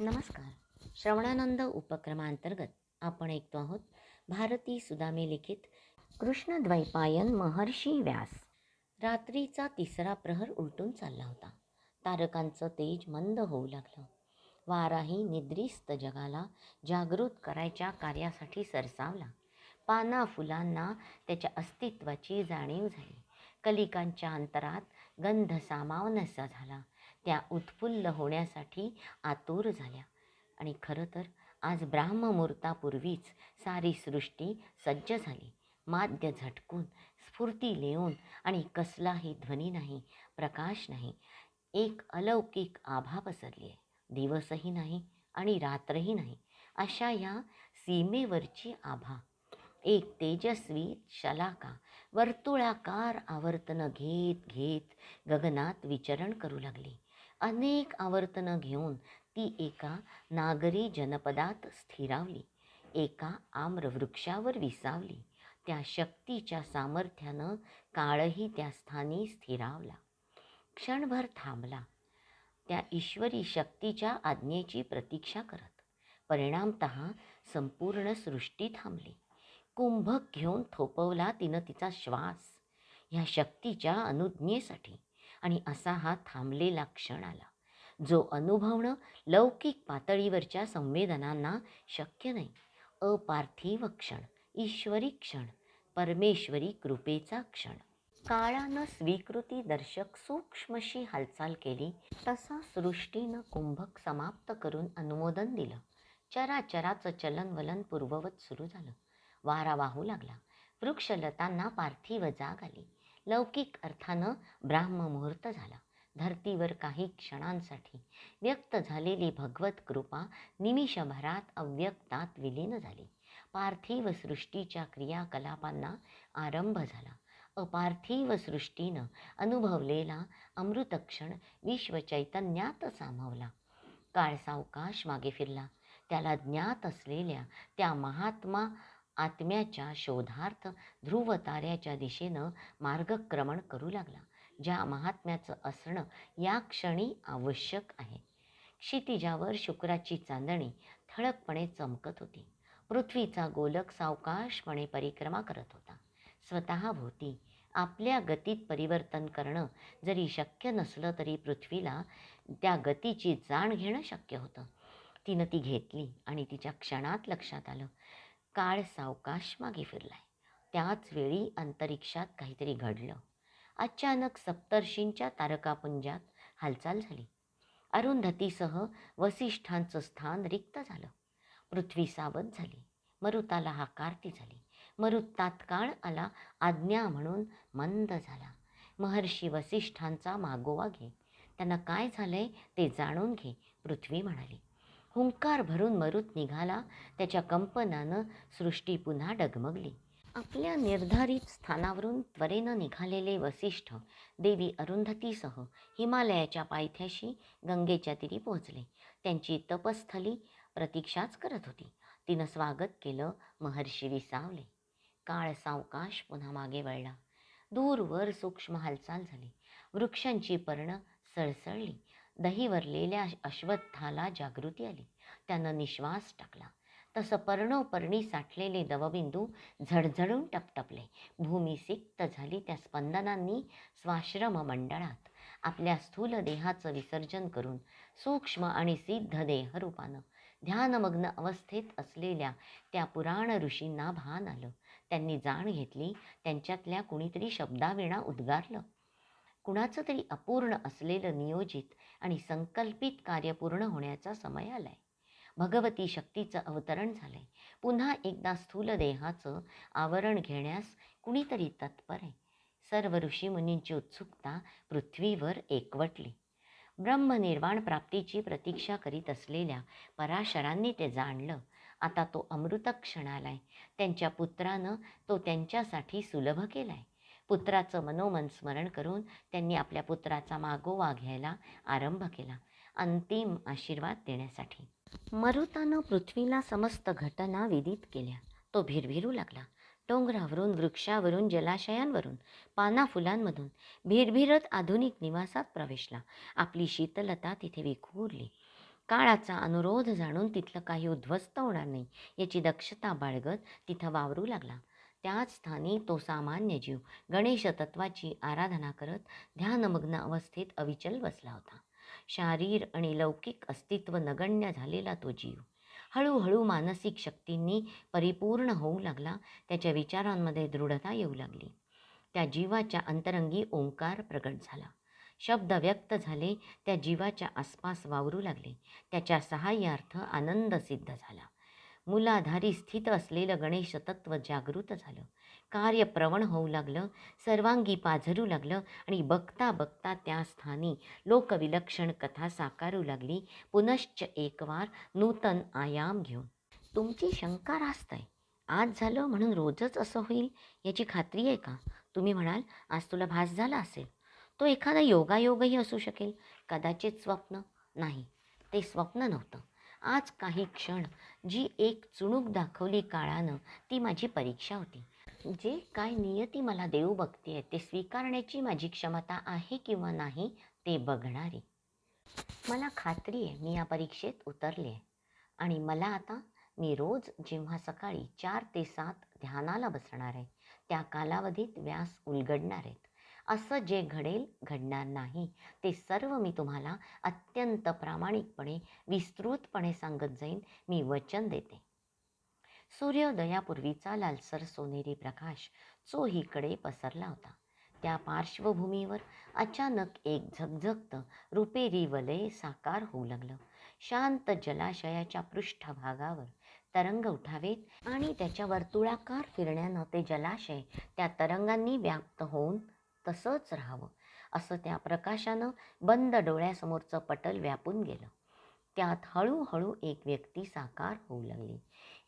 नमस्कार. श्रवणानंद उपक्रमांतर्गत आपण ऐकतो आहोत भारती सुदामे लिखित कृष्णद्वैपायन महर्षी व्यास. रात्रीचा तिसरा प्रहर उलटून चालला होता. तारकांचं तेज मंद होऊ लागलं. वाराही निद्रिस्त जगाला जागृत करायच्या कार्यासाठी सरसावला. पाना फुलांना त्याच्या अस्तित्वाची जाणीव झाली. कलिकांच्या अंतरात गंध सामावनसा झाला. त्या उत्फुल्ल होण्यासाठी आतुर झाल्या. आणि खरं तर आज ब्राह्ममुहूर्तापूर्वीच सारी सृष्टी सज्ज झाली. माद्य झटकून स्फूर्ती लेऊन आणि कसलाही ध्वनी नाही प्रकाश नाही एक अलौकिक आभा पसरली आहे दिवसही नाही आणि रात्रही नाही अशा या सीमेवरची आभा. एक तेजस्वी शलाका वर्तुळाकार आवर्तनं घेत घेत गगनात विचरण करू लागली. अनेक आवर्तनं घेऊन ती एका नागरी जनपदात स्थिरावली. एका आम्रवृक्षावर विसावली. त्या शक्तीच्या सामर्थ्यानं काळही त्या स्थानी स्थिरावला. क्षणभर थांबला. त्या ईश्वरी शक्तीच्या आज्ञेची प्रतीक्षा करत. परिणामत संपूर्ण सृष्टी थांबली. कुंभक घेऊन थोपवला तिनं तिचा श्वास. ह्या शक्तीच्या अनुज्ञेसाठी. आणि असा हा थांबलेला क्षण आला जो अनुभवणं लौकिक पातळीवरच्या संवेदनांना शक्य नाही. अपार्थिव क्षण ईश्वरी क्षण परमेश्वरी कृपेचा क्षण. काळानं स्वीकृती दर्शक सूक्ष्मशी हालचाल केली तसा सृष्टीनं कुंभक समाप्त करून अनुमोदन दिलं. चराचराचं चलनवलन पूर्ववत सुरू झालं. वारा वाहू लागला. वृक्षलतांना पार्थिव जाग आली. लौकिक अर्थानं ब्राह्ममुहूर्त झाला. धरतीवर काही क्षणांसाठी व्यक्त झालेली भगवत कृपा निमिषभरात अव्यक्तात विलीन झाली. पार्थिव सृष्टीच्या क्रियाकलापांना आरंभ झाला. अपार्थिव सृष्टीनं अनुभवलेला अमृतक्षण विश्वचैतन्यात सामावला. काळसावकाश मागे फिरला. त्याला ज्ञात असलेल्या त्या महात्मा आत्म्याच्या शोधार्थ ध्रुव ताऱ्याच्या दिशेनं मार्गक्रमण करू लागला. ज्या महात्म्याचं असणं या क्षणी आवश्यक आहे. क्षितिजावर शुक्राची चांदणी ठळकपणे चमकत होती. पृथ्वीचा गोलक सावकाशपणे परिक्रमा करत होता. स्वतःभोवती आपल्या गतीत परिवर्तन करणं जरी शक्य नसलं तरी पृथ्वीला त्या गतीची जाण घेणं शक्य होतं. तिनं ती घेतली आणि तिच्या क्षणात लक्षात आलं. काळ सावकाश मागे फिरलाय. त्याच वेळी अंतरिक्षात काहीतरी घडलं. अचानक सप्तर्षींच्या तारकापुंजात हालचाल झाली. अरुंधतीसह वसिष्ठांचं स्थान रिक्त झालं. पृथ्वी सावध झाली. मरुताला हाकारती झाली. मरुत तात्काळ आला आज्ञा म्हणून मंद झाला. महर्षी वसिष्ठांचा मागोवा घे. त्यांना काय झालंय ते जाणून घे पृथ्वी म्हणाली. हुंकार भरून मरुत निघाला. त्याच्या कंपनानं सृष्टी पुन्हा डगमगली. आपल्या निर्धारित स्थानावरून त्वरेनं निघालेले वसिष्ठ देवी अरुंधतीसह हिमालयाच्या पायथ्याशी गंगेच्या तीरी पोहोचले. त्यांची तपस्थली प्रतीक्षाच करत होती. तिनं स्वागत केलं महर्षी विसावले. काळ सावकाश पुन्हा मागे वळला. दूरवर सूक्ष्म हालचाल झाली. वृक्षांची पर्णं सळसळली. दहीवरलेल्या अश्वत्थाला जागृती आली. त्यानं निश्वास टाकला. तसं पर्णोपर्णी साठलेले दवबिंदू झडझडून टपटपले. भूमी सिक्त झाली त्या स्पंदनांनी स्वाश्रम मंडळात. आपल्या स्थूल देहाचं विसर्जन करून सूक्ष्म आणि सिद्ध देहरूपानं ध्यानमग्न अवस्थेत असलेल्या त्या पुराण ऋषींना भान आलं. त्यांनी जाण घेतली. त्यांच्यातल्या कुणीतरी शब्दाविणा उद्गारलं. कुणाचं तरी अपूर्ण असलेलं नियोजित आणि संकल्पित कार्य पूर्ण होण्याचा समय आलाय. भगवती शक्तीचं अवतरण झालंय. पुन्हा एकदा स्थूल देहाचं आवरण घेण्यास कुणीतरी तत्पर आहे. सर्व ऋषीमुनींची उत्सुकता पृथ्वीवर एकवटली. ब्रह्मनिर्वाण प्राप्तीची प्रतीक्षा करीत असलेल्या पराशरांनी ते जाणलं. आता तो अमृत आहे त्यांच्या पुत्रानं तो त्यांच्यासाठी सुलभ केलाय. पुत्राचं मनोमन स्मरण करून त्यांनी आपल्या पुत्राचा मागोवा घ्यायला आरंभ केला. अंतिम आशीर्वाद देण्यासाठी. मरुतानं पृथ्वीला समस्त घटना विदित केल्या. तो भिरभिरू लागला. डोंगरावरून वृक्षावरून जलाशयांवरून पाना फुलांमधून भिरभिरत आधुनिक निवासात प्रवेशला. आपली शीतलता तिथे विखुरली. काळाचा अनुरोध जाणून तिथलं काही उद्ध्वस्त होणार नाही याची दक्षता बाळगत तिथं वावरू लागला. त्याच स्थानी तो सामान्य जीव गणेश तत्वाची आराधना करत ध्यानमग्न अवस्थेत अविचल बसला होता. शारीर आणि लौकिक अस्तित्व नगण्य झालेला तो जीव. हळूहळू मानसिक शक्तींनी परिपूर्ण होऊ लागला त्याच्या विचारांमध्ये दृढता येऊ लागली. त्या जीवाच्या अंतरंगी ओंकार प्रगट झाला. शब्द व्यक्त झाले त्या जीवाच्या आसपास वावरू लागले. त्याच्या सहाय्यार्थ आनंद सिद्ध झाला. मूलाधारी स्थित असलेलं गणेश तत्व जागृत झालं. कार्यप्रवण होऊ लागलं सर्वांगी पाझरू लागलं आणि बघता बघता त्या स्थानी लोकविलक्षण कथा साकारू लागली. पुनश्च एकवार नूतन आयाम घेऊन. तुमची शंका रास्त आहे आज झालं म्हणून रोजच असं होईल? याची खात्री आहे का तुम्ही म्हणाल आज तुला भास झाला असेल. तो एखादा योगायोगही असू शकेल. कदाचित स्वप्न नाही. ते स्वप्न नव्हतं. आज काही क्षण जी एक चुणूक दाखवली काळानं ती माझी परीक्षा होती. जे काय नियती मला देऊ बघते ते स्वीकारण्याची माझी क्षमता आहे किंवा नाही ते बघणारी. मला खात्री आहे मी या परीक्षेत उतरले आहे. आणि मला आता मी रोज जेव्हा सकाळी चार ते सात ध्यानाला बसणार आहे त्या कालावधीत व्यास उलगडणार आहेत. असं जे घडेल घडणार नाही. ते सर्व मी तुम्हाला अत्यंत प्रामाणिकपणे विस्तृतपणे सांगत जाईन. मी वचन देते. सूर्योदयापूर्वीचा लालसर सोनेरी प्रकाश चोहीकडे पसरला होता. त्या पार्श्वभूमीवर अचानक एक झगझगतं रुपेरी वलय साकार होऊ लागलं. शांत जलाशयाच्या पृष्ठभागावर तरंग उठावेत आणि त्याच्या वर्तुळाकार फिरण्यानं ते जलाशय त्या तरंगांनी व्याप्त होऊन तसंच राहावं असं त्या प्रकाशानं बंद डोळ्यासमोरचं पटल व्यापून गेलं. त्यात हळूहळू एक व्यक्ती साकार होऊ लागली.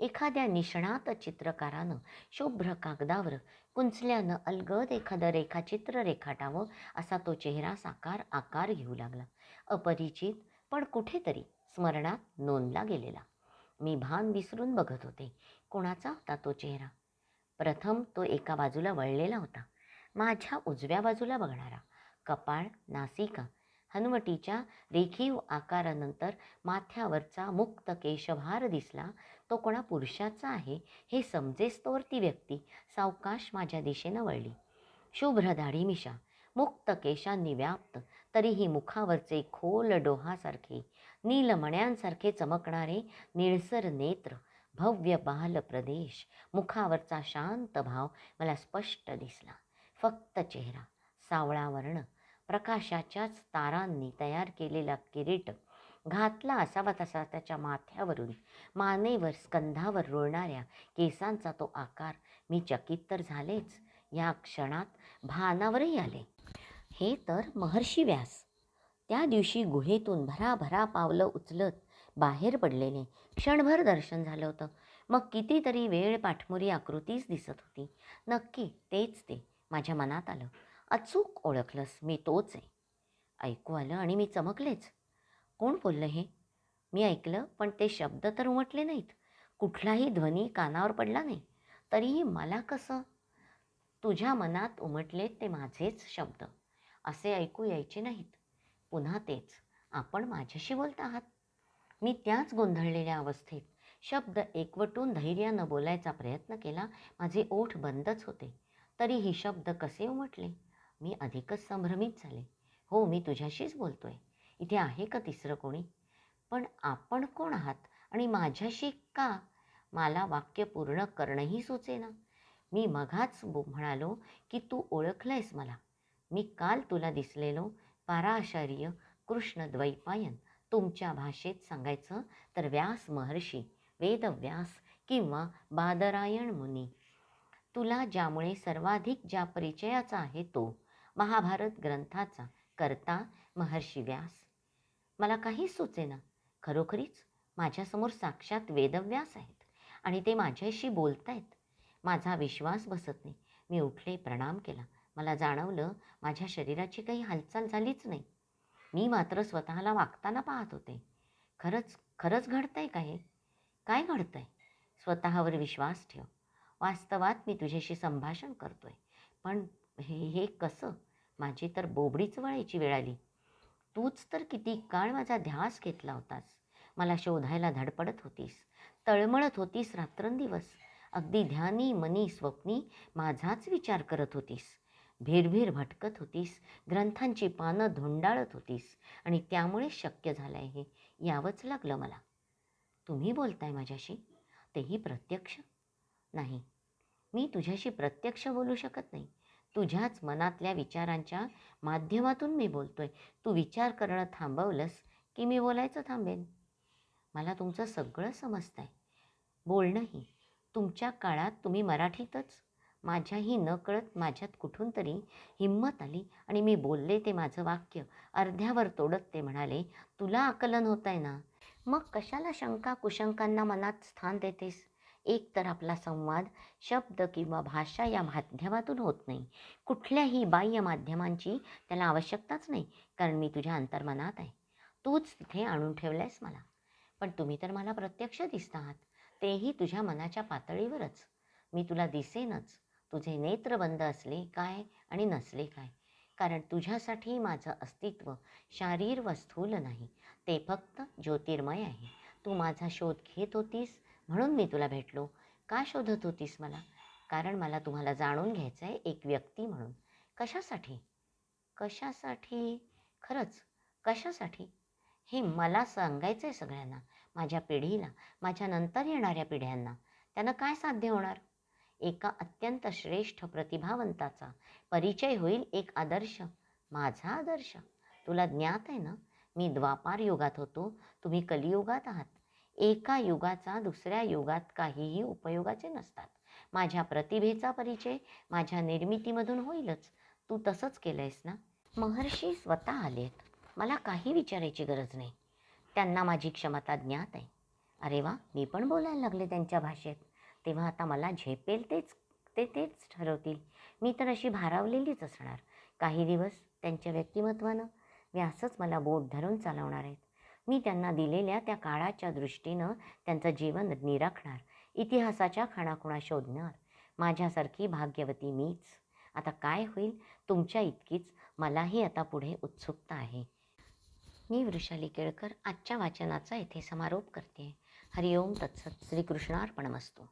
एखाद्या निष्णात चित्रकारानं शुभ्र कागदावर कुंचल्यानं अलगद एखादं रेखाचित्र रेखाटावं असा तो चेहरा साकार आकार घेऊ लागला. अपरिचित पण कुठेतरी स्मरणात नोंदला गेलेला. मी भान विसरून बघत होते. कोणाचा होता तो चेहरा? प्रथम तो एका बाजूला वळलेला होता. माझ्या उजव्या बाजूला बघणारा. कपाळ नासिका हनुवटीच्या रेखीव आकारानंतर माथ्यावरचा मुक्त केशभार दिसला. तो कोणा पुरुषाचा आहे हे समजेस्तोवर ती व्यक्ती सावकाश माझ्या दिशेनं वळली. शुभ्र दाढी मिशा मुक्त केशांनी व्याप्त तरीही मुखावरचे खोल डोहासारखे नीलमण्यांसारखे चमकणारे निळसर नेत्र भव्य बाल प्रदेश मुखावरचा शांत भाव मला स्पष्ट दिसला. फक्त चेहरा. सावळा वर्ण. प्रकाशाच्याच तारांनी तयार केलेला किरीट घातला असावा तसा त्याच्या माथ्यावरून. मानेवर स्कंधावर रुळणाऱ्या केसांचा तो आकार मी चकित तर झालेच. या क्षणात भानावरही आले. हे तर महर्षी व्यास. त्या दिवशी गुहेतून भराभरा पावलं उचलत बाहेर पडलेले. क्षणभर दर्शन झालं होतं. मग कितीतरी वेळ पाठमोरी आकृतीच दिसत होती. नक्की तेच ते. माझ्या मनात आलं. अचूक ओळखलंस मी तोच आहे. ऐकू आलं आणि मी चमकलेच. कोण बोललं हे? मी ऐकलं पण ते शब्द तर उमटले नाहीत. कुठलाही ध्वनी कानावर पडला नाही. तरीही मला कसं? तुझ्या मनात उमटले ते माझेच शब्द. असे ऐकू यायचे नाहीत. पुन्हा तेच. आपण माझ्याशी बोलत आहात. मी त्याच गोंधळलेल्या अवस्थेत शब्द एकवटून धैर्यानं बोलायचा प्रयत्न केला. माझे ओठ बंदच होते. तरीही शब्द कसे उमटले? मी अधिकच संभ्रमित झाले. हो मी तुझ्याशीच बोलतोय. इथे आहे का तिसरं कोणी? पण आपण कोण आहात? आणि माझ्याशी का? मला वाक्य पूर्ण करणंही सुचेना. मी मघाच म्हणालो की तू ओळखलंयस मला. मी काल तुला दिसलेलो पाराशार्य कृष्ण द्वैपायन तुमच्या भाषेत सांगायचं तर व्यास महर्षी वेदव्यास किंवा बादरायण मुनी तुला ज्यामुळे सर्वाधिक ज्या परिचयाचा आहे तो महाभारत ग्रंथाचा करता महर्षी व्यास. मला काहीच सुचेना. खरोखरीच माझ्यासमोर साक्षात वेदव्यास आहेत आणि ते माझ्याशी बोलतायत. माझा विश्वास बसत नाही. मी उठले प्रणाम केला. मला जाणवलं माझ्या शरीराची काही हालचाल झालीच नाही. मी मात्र स्वतःला वागताना पाहत होते. खरंच खरंच घडतंय का हे? काय घडतंय? स्वतःवर विश्वास ठेव. वास्तवात मी तुझ्याशी संभाषण करतोय. पण हे हे कसं? माझी तर बोबडीच वळायची वेळ आली. तूच तर किती काळ माझा ध्यास घेतला होतास. मला शोधायला धडपडत होतीस. तळमळत होतीस रात्रंदिवस. अगदी ध्यानी मनी स्वप्नी माझाच विचार करत होतीस. भिरभिर भटकत होतीस. ग्रंथांची पानं धुंडाळत होतीस. आणि त्यामुळे शक्य झालं आहे हे. यावंच लागलं मला. तुम्ही बोलताय माझ्याशी. तेही प्रत्यक्ष? नाही. मी तुझ्याशी प्रत्यक्ष बोलू शकत नाही. तुझ्याच मनातल्या विचारांच्या माध्यमातून मी बोलतोय. तू विचार करणं थांबवलंस की मी बोलायचं थांबेन? मला तुमचं सगळं समजतंय. बोलणंही. तुमच्या काळात तुम्ही मराठीतच. माझ्याही न कळत माझ्यात कुठून तरी हिंमत आली आणि मी बोलले ते माझं वाक्य. अर्ध्यावर तोडत ते म्हणाले तुला आकलन होत आहे ना? मग कशाला शंका कुशंकांना मनात स्थान देतेस? एक तर आपला संवाद शब्द किंवा भाषा या माध्यमातून होत नाही. कुठल्याही बाह्य माध्यमांची त्याला आवश्यकताच नाही कारण मी तुझ्या अंतर्मनात आहे. तूच तिथे आणून ठेवलंयस मला. पण तुम्ही तर मला प्रत्यक्ष दिसत आहात. तेही तुझ्या मनाच्या पातळीवरच. मी तुला दिसेनच. तुझे नेत्र बंद असले काय आणि नसले काय. कारण तुझ्यासाठी माझं अस्तित्व शारीर व स्थूल नाही. ते फक्त ज्योतिर्मय आहे. तू माझा शोध घेत होतीस म्हणून मी तुला भेटलो. का शोधत होतीस मला? कारण मला तुम्हाला जाणून घ्यायचं आहे एक व्यक्ती म्हणून. कशासाठी? कशासाठी? खरंच कशासाठी? हे मला सांगायचं आहे सगळ्यांना माझ्या पिढीला माझ्या नंतर येणाऱ्या पिढ्यांना. त्यांना काय साध्य होणार? एका अत्यंत श्रेष्ठ प्रतिभावंताचा परिचय होईल एक आदर्श माझा आदर्श. तुला ज्ञात आहे ना? मी द्वापार युगात होतो तुम्ही कलियुगात आहात. एका युगाचा दुसऱ्या युगात काहीही उपयोगाचे नसतात. माझ्या प्रतिभेचा परिचय माझ्या निर्मितीमधून होईलच. तू तसंच केलं आहेस ना? महर्षी स्वतः आलेत. मला काही विचारायची गरज नाही. त्यांना माझी क्षमता ज्ञात आहे. अरे वा मी पण बोलायला लागले त्यांच्या भाषेत. तेव्हा आता मला झेपेल तेच ते तेच ठरवतील. मी तर अशी भारावलेलीच असणार. काही दिवस त्यांच्या व्यक्तिमत्वानं व्यासच मला बोट धरून चालवणार आहेत. मी त्यांना दिलेल्या त्या काळाच्या दृष्टीनं त्यांचं जीवन निराखणार इतिहासाच्या खाणाखुणा शोधणार. माझ्यासारखी भाग्यवती मीच. आता काय होईल? तुमच्या इतकीच मलाही आता पुढे उत्सुकता आहे. मी वृषाली केळकर आजच्या वाचनाचा येथे समारोप करते. हरिओम तत्सत. श्रीकृष्णार्पणमस्तू.